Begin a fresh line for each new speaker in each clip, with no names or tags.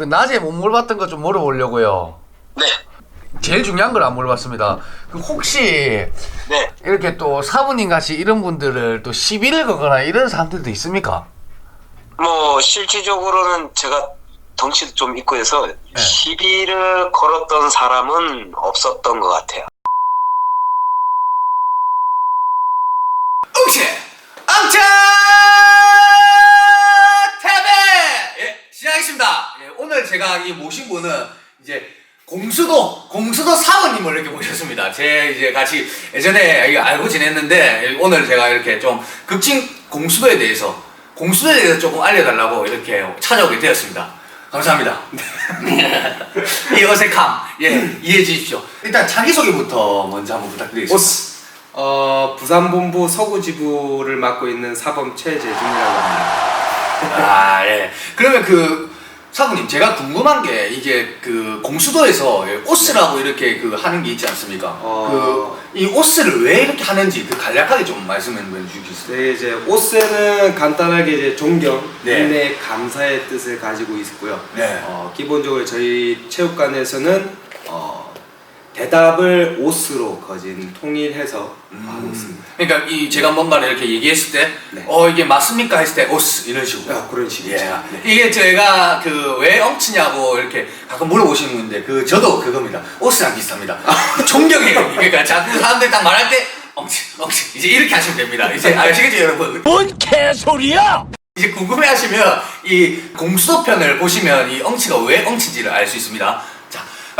그 낮에 못 물어봤던 거 좀 물어보려고요.
네.
제일 중요한 걸 안 물어봤습니다. 그 혹시
네.
이렇게 또 사부님 같이 이런 분들을 또 시비를 거거나 이런 사람들도 있습니까?
뭐 실질적으로는 제가 덩치도 좀 있고 해서 시비를 걸었던 사람은 없었던 것 같아요.
이 모신 분은 이제 공수도 공수도 사모님을 이렇게 모셨습니다. 제 이제 같이 예전에 알고 지냈는데 오늘 제가 이렇게 좀 극진 공수도에 대해서 공수도에 대해서 조금 알려달라고 이렇게 찾아오게 되었습니다. 감사합니다. 이 어색함 예 이해해 주십시오. 일단 자기 소개부터 먼저 한번 부탁드리겠습니다.
오스. 어, 부산 본부 서구 지부를 맡고 있는 사범 최재준이라고 합니다.
아, 예. 그러면 그 사부님 제가 궁금한 게 이게 그 공수도에서 예, 오스라고 이렇게 그 하는 게 있지 않습니까?
어.
그 이 오스를 왜 이렇게 하는지 그 간략하게 좀 말씀해 주시겠어요?
네, 이제 오스는 간단하게 이제 존경,
네.
인내, 감사의 뜻을 가지고 있고요.
네.
어, 기본적으로 저희 체육관에서는 어, 대답을 오스로 거진 통일해서 하고 있습니다.
그러니까 이 제가 뭔가를 이렇게 얘기했을 때,
네.
어 이게 맞습니까 했을 때 오스 이런 식으로.
아, 그런 식이죠.
예.
네.
이게 제가 그 왜 엉치냐고 이렇게 가끔 물어보시는 분인데 그 저도 그겁니다. 오스랑 비슷합니다. 존경해요. 그러니까 자꾸 사람들 딱 말할 때 엉치 엉치 이제 이렇게 하시면 됩니다. 이제 아시겠죠 여러분?
뭔 개소리야!
이제 궁금해하시면 이 공수도 편을 보시면 이 엉치가 왜 엉치인지를 알 수 있습니다.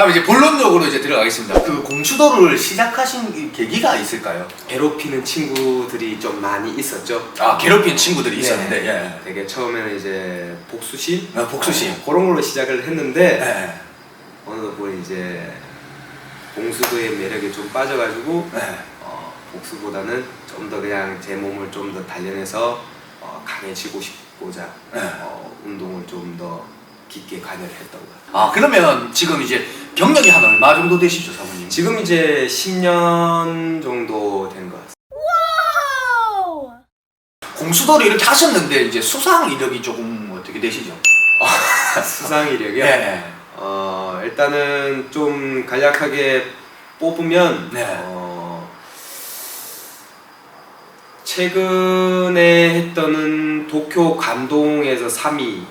자, 그럼 이제 본론적으로 이제 들어가겠습니다. 그 공수도를 시작하신 이 계기가 있을까요?
괴롭히는 친구들이 좀 많이 있었죠.
아 괴롭힌 친구들이 있었는데,
네.
예.
되게 처음에는 이제 복수심,
아, 복수심.
어, 그런 걸로 시작을 했는데
예.
어느 분이 이제 공수도의 매력에 좀 빠져가지고
예.
어, 복수보다는 좀 더 그냥 제 몸을 좀 더 단련해서 어, 강해지고 싶고자
네.
어, 운동을 좀더 깊게 관여를 했던 것 같아요.
아 그러면 지금 이제 경력이 한 얼마 정도 되시죠, 사모님?
지금 이제 10년 정도 된 것 같습니다.
공수도를 이렇게 하셨는데 이제 수상 이력이 조금 어떻게 되시죠?
수상 이력이요?
예.
어, 일단은 좀 간략하게 뽑으면
네.
어, 최근에 했던은 도쿄 감동에서 3위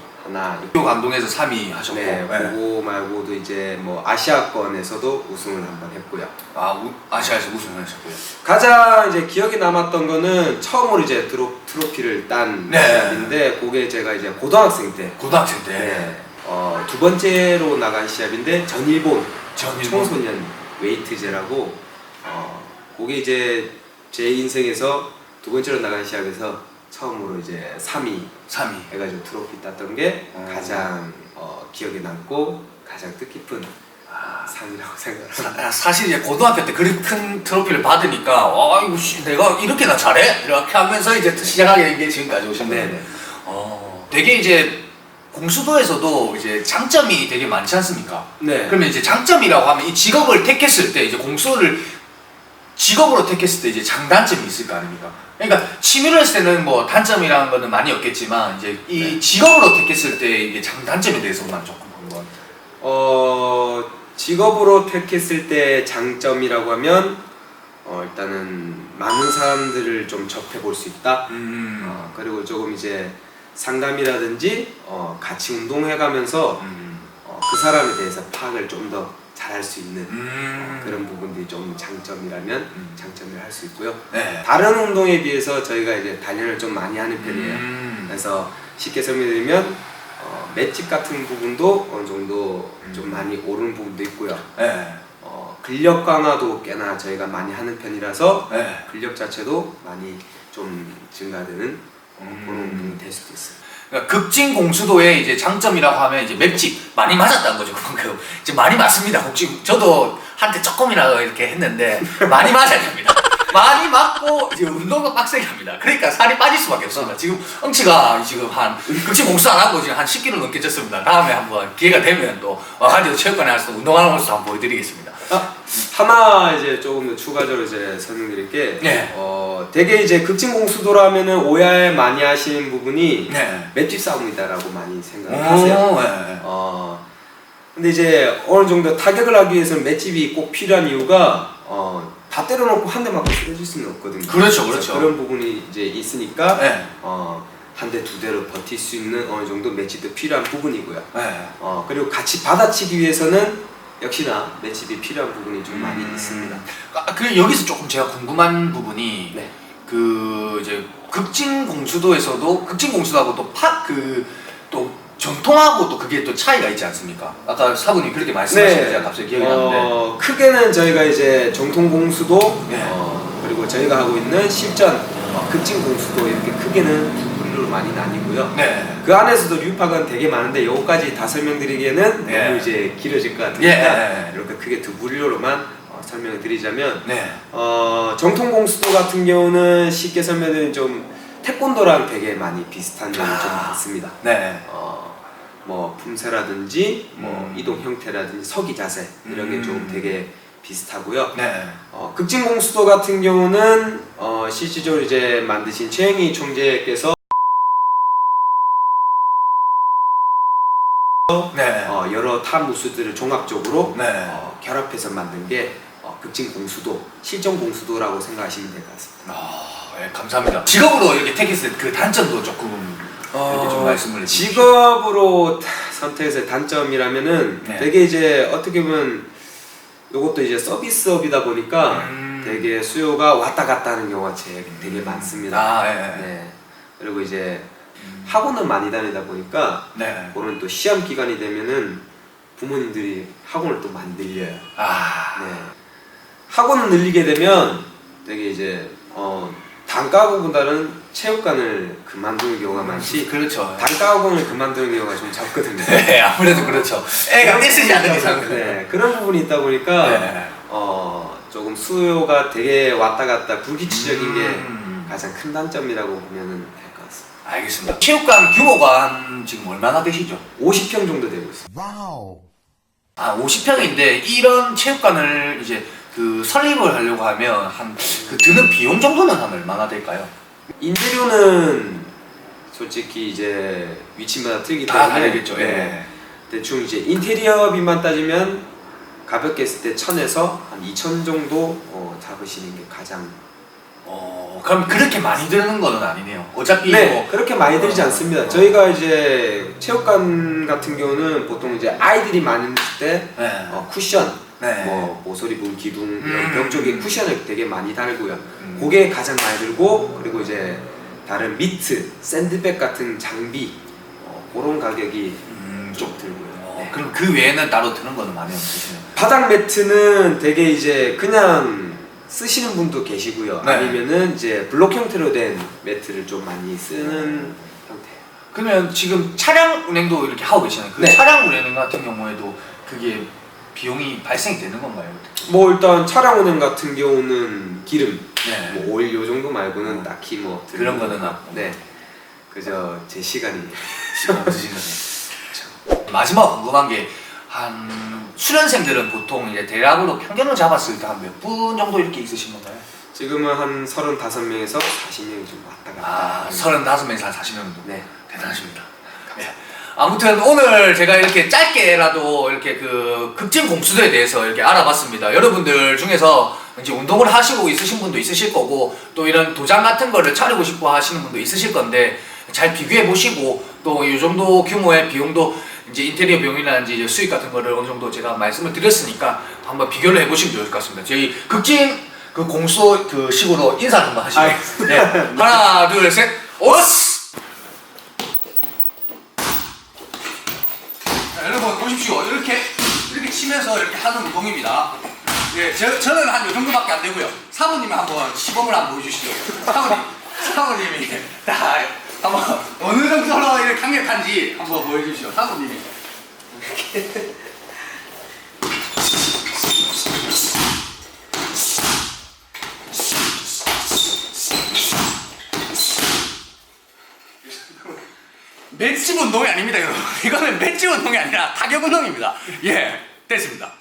있고
교 감동에서 3위 하셨고,
네,
예.
그거 말고도 이제 뭐 아시아권에서도 우승을 한번 했고요.
아 우, 아시아에서 우승을 하셨고요.
가장 이제 기억에 남았던 거는 처음으로 이제 트로, 트로피를 딴
네.
시합인데 그게 제가 이제 고등학생 때
고등학생 때.
네. 어, 두 번째로 나간 시합인데 전일본
전일본.
청소년 웨이트제라고 어, 그게 이제 제 인생에서 두 번째로 나간 시합에서 처음으로 이제 3위
3위.
해가지고 트로피 땄던 게
어.
가장 어, 기억에 남고 가장 뜻깊은 아, 상이라고 생각합니다.
사- 사실 이제 고등학교 때 그리 큰 트로피를 받으니까 아 이거 씨, 내가 이렇게나 잘해? 이렇게 하면서 이제 시작하게 된 게 지금까지 오신 거예요.
네네.
어, 되게 이제 공수도에서도 이제 장점이 되게 많지 않습니까?
네.
그러면 이제 장점이라고 하면 이 직업을 택했을 때 이제 공수를 직업으로 택했을 때 이제 장단점이 있을 거 아닙니까? 그러니까 취미로 했을 때는 뭐 단점이라는 거는 많이 없겠지만 이제 이
네.
직업으로 택했을 때 이게 장단점에 대해서만 조금 한번
어, 직업으로 택했을 때 장점이라고 하면 어, 일단은 많은 사람들을 좀 접해 볼 수 있다.
음,
어, 그리고 조금 이제 상담이라든지 어, 같이 운동해 가면서
음,
어, 그 사람에 대해서 파악을 좀더 잘할 수 있는
음,
어, 그런 부분들이 좀 장점이라면
음.
장점을 할 수 있고요.
네.
다른 운동에 비해서 저희가 이제 단련을 좀 많이 하는 편이에요.
음.
그래서 쉽게 설명드리면 어, 맷집 같은 부분도 어느 정도
음.
좀 많이 오르는 부분도 있고요.
네.
어, 근력 강화도 꽤나 저희가 많이 하는 편이라서
네.
근력 자체도 많이 좀 증가되는 어,
음.
그런 운동이 될 수도 있어요.
그러니까 급진 공수도의 이제 장점이라고 하면 이제 맵집 많이 맞았다는 거죠 그만큼. 이제 많이 맞습니다 혹시. 저도 한때 조금이라도 이렇게 했는데 많이 맞아야 됩니다. 많이 맞고 이제 운동도 빡세게 합니다. 그러니까 살이 빠질 수밖에 없습니다. 지금 엉치가 지금 한 급진 공수 안 하고 지금 한 10kg 넘게 쪘습니다. 다음에 한번 기회가 되면 또 와가지고 체육관에 가서 운동하는 모습 한번 보여드리겠습니다.
아, 하나 이제 조금 더 추가적으로 이제 설명드릴 게.
네.
어, 되게 이제 극진 공수도라면은 오해 많이 하시는 부분이
네.
맷집 싸움이다라고 많이 생각을
오,
하세요.
네.
어, 근데 이제 어느 정도 타격을 하기 위해서는 맷집이 꼭 필요한 이유가 어, 다 때려놓고 한 대 맞고 쓰러질 수는 없거든요.
그렇죠, 그렇죠.
그런 부분이 이제 있으니까
네.
어, 한 대 두 대로 버틸 수 있는 어느 정도 맷집도 필요한 부분이고요.
네.
어, 그리고 같이 받아치기 위해서는 역시나 맷집이 필요한 부분이 좀 많이
음.
있습니다.
아, 그 여기서 조금 제가 궁금한 부분이
네.
그 이제 극진 공수도에서도 극진 공수도하고 또파그또 전통하고 또 그게 또 차이가 있지 않습니까? 아까 사부님 그렇게 말씀하신 게 제가 갑자기 기억이 나는데.
어, 크게는 저희가 이제 정통 공수도
네.
어, 그리고 저희가 하고 있는 실전 어, 극진 공수도 이렇게 크게는 두 분류로 많이 나뉘고요.
네.
그 안에서도 류파가 되게 많은데 요거까지 다 설명드리기에는
네.
너무 이제 길어질 것 같으니까
예.
이렇게 크게 두 분류로만 어, 설명을 드리자면
네.
어, 정통 공수도 같은 경우는 쉽게 설명드리면 좀 태권도랑 되게 많이 비슷한 점이 좀
아.
많습니다.
네.
어, 뭐 품새라든지 뭐
음.
이동 형태라든지 서기 자세 이런 게
음.
좀 되게 비슷하고요.
네.
어, 극진공수도 같은 경우는 어, 실질적으로 이제 만드신 최영희 총재께서
네.
어, 여러 타 무술들을 종합적으로
네.
어, 결합해서 만든 게 어, 극진공수도, 실전 공수도라고 생각하시면 될 것 같습니다.
아, 네, 감사합니다. 직업으로 이렇게 택했을 때그 단점도 조금 이렇게 좀 말씀을 해주십시오.
어, 직업으로 선택해서 단점이라면은
네.
되게 이제 어떻게 보면 이것도 이제 서비스업이다 보니까
음.
되게 수요가 왔다 갔다 하는 경우가 제- 되게 많습니다.
아, 예. 네.
네. 그리고 이제 학원을 많이 다니다 보니까
네.
그런 또 시험 기간이 되면은 부모님들이 학원을 또 많이 늘려요.
아.
네. 학원을 늘리게 되면 되게 이제 어 단가학원보다는 체육관을 그만두는 경우가 많지
그렇죠.
단가학원을 그만두는 경우가 좀 적거든요.
네, 아무래도 그렇죠. 애가 떼쓰지 않는 이상.
네, 그런 부분이 있다 보니까
네.
어 조금 수요가 되게 왔다 갔다 불규칙적인
음.
게 가장 큰 단점이라고 보면은.
알겠습니다. 체육관 규모가 한 지금 얼마나 되시죠?
50평 정도 되고 있습니다.
아, 50평인데 이런 체육관을 이제 그 설립을 하려고 하면 한 그 드는 비용 정도는 한 얼마나 될까요?
인테리어는 솔직히 이제 위치마다 틀리기
다
때문에
다르겠죠.
네,
예.
대충 이제 인테리어비만 따지면 가볍게 했을 때 1000에서 한 2000 정도 어, 잡으시는 게 가장
어, 그럼 그렇게 많이 드는 거는 아니네요. 어차피
네
뭐
그렇게 많이 들지
어,
않습니다.
어.
저희가 이제 체육관 같은 경우는 보통 이제 아이들이 많을 때
네.
어, 쿠션,
네.
뭐 모서리 문 기둥 이런
음.
벽 쪽에 쿠션을 되게 많이 달고요.
음.
그게 가장 많이 들고 그리고 이제 다른 미트, 샌드백 같은 장비 어, 그런 가격이
음, 좀좀
들고요.
어,
네.
그럼 그 외에는 따로 드는 거는 많이 없으시네요.
바닥 매트는 되게 이제 그냥 쓰시는 분도 계시고요.
네.
아니면은 이제 블록 형태로 된 매트를 좀 많이 쓰는 형태예요.
그러면 지금 차량 운행도 이렇게 하고 계시나요? 그
네.
차량 운행 같은 경우에도 그게 비용이 발생이 되는 건가요?
뭐 일단 차량 운행 같은 경우는 기름,
네.
뭐 오일 요 정도 말고는 딱히 뭐
그런 거는
거-
없고.
네. 그저 제 시간이
시간 없으신 거죠. 마지막 궁금한 게 한 수련생들은 보통 이제 대략으로 평균을 잡았을 때 한 몇 분 정도 이렇게 있으신 건가요?
지금은 한 35명에서 40명이 좀 왔다 갔다.
아, 35명에서 한 40명 정도.
네.
대단하십니다. 네. 아무튼 오늘 제가 이렇게 짧게라도 이렇게 그 극진 공수도에 대해서 이렇게 알아봤습니다. 여러분들 중에서 이제 운동을 하시고 있으신 분도 있으실 거고 또 이런 도장 같은 거를 차리고 싶어 하시는 분도 있으실 건데 잘 비교해 보시고 또 이 정도 규모의 비용도 이제 인테리어 비용이라든지 이제 수익 같은 거를 어느 정도 제가 말씀을 드렸으니까 한번 비교를 해보시면 좋을 것 같습니다. 저희 극진 그 공수 그 식으로 인사 한번 하시죠. 네. 하나, 둘, 셋, 오스! 자, 여러분 보십시오. 이렇게 이렇게 치면서 이렇게 하는 운동입니다. 예, 저, 저는 한 요 정도밖에 안 되고요. 사모님 한번 시범을 한번 보여주시죠. 사모님, 사모님이 다 한번 어느 정도로 이렇게 강력한지 한번 보여주시죠. 사모님이. 맷집 운동이 아닙니다, 여러분. 이거는 맷집 운동이 아니라 타격 운동입니다. 예, 됐습니다.